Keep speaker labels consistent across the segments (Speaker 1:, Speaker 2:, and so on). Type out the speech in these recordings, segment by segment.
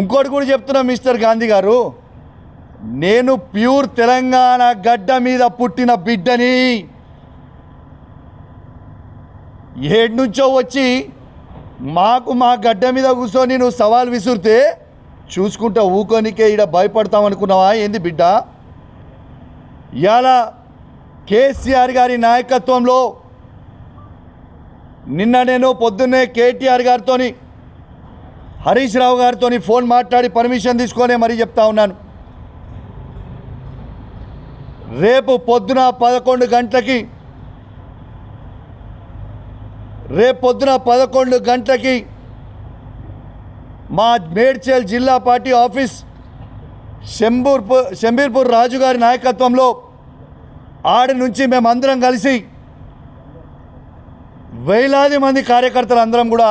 Speaker 1: ఇంకోటి కూడా చెప్తున్నా మిస్టర్ గాంధీ గారు. నేను ప్యూర్ తెలంగాణ గడ్డ మీద పుట్టిన బిడ్డని ఏడు నుంచో వచ్చి మాకు మా గడ్డ మీద కూర్చొని నువ్వు సవాల్ విసురితే చూసుకుంటా ఊకోనికే ఈడ భయపడతాం అనుకున్నావా? ఏంది బిడ్డ? ఇవాళ కేసీఆర్ గారి నాయకత్వంలో నిన్న నేను పొద్దున్నే కేటీఆర్ గారితోని హరీష్ రావు గారితో ఫోన్ మాట్లాడి పర్మిషన్ తీసుకొనే మరీ చెప్తా ఉన్నాను. రేపు పొద్దున పదకొండు గంటలకి రేపు పొద్దున పదకొండు గంటలకి మా మేడ్చల్ జిల్లా పార్టీ ఆఫీస్ శంబూర్పూర్ శంబీర్పూర్ రాజు గారి నాయకత్వంలో ఆడి నుంచి మేమందరం కలిసి వేలాది మంది కార్యకర్తలు అందరం కూడా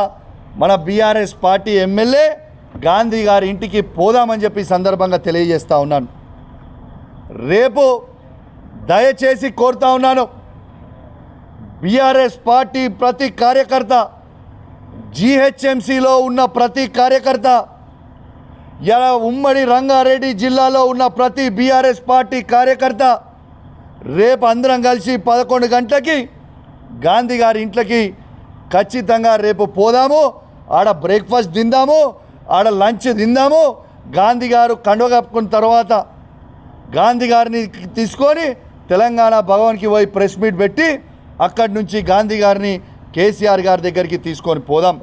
Speaker 1: మన బీఆర్ఎస్ పార్టీ ఎమ్మెల్యే గాంధీ గారి ఇంటికి పోదామని చెప్పి సందర్భంగా తెలియజేస్తా ఉన్నాను. రేపు దయచేసి కోరుతా ఉన్నాను. బీఆర్ఎస్ పార్టీ ప్రతి కార్యకర్త జీహెచ్ఎంసీలో ఉన్న ప్రతి కార్యకర్త ఇలా ఉమ్మడి రంగారెడ్డి జిల్లాలో ఉన్న ప్రతి బీఆర్ఎస్ పార్టీ కార్యకర్త రేపు అందరం కలిసి పదకొండు గంటలకి గాంధీ గారి ఇంట్లోకి ఖచ్చితంగా రేపు పోదాము ఆడ బ్రేక్ఫాస్ట్ తిందాము ఆడ లంచ్ తిందాము. గాంధీ గారు కండువ కప్పుకున్న తర్వాత గాంధీ గారిని తీసుకొని తెలంగాణ భవన్కి పోయి ప్రెస్ మీట్ పెట్టి అక్కడి నుంచి గాంధీ గారిని కేసీఆర్ గారి దగ్గరికి తీసుకొని పోదాం.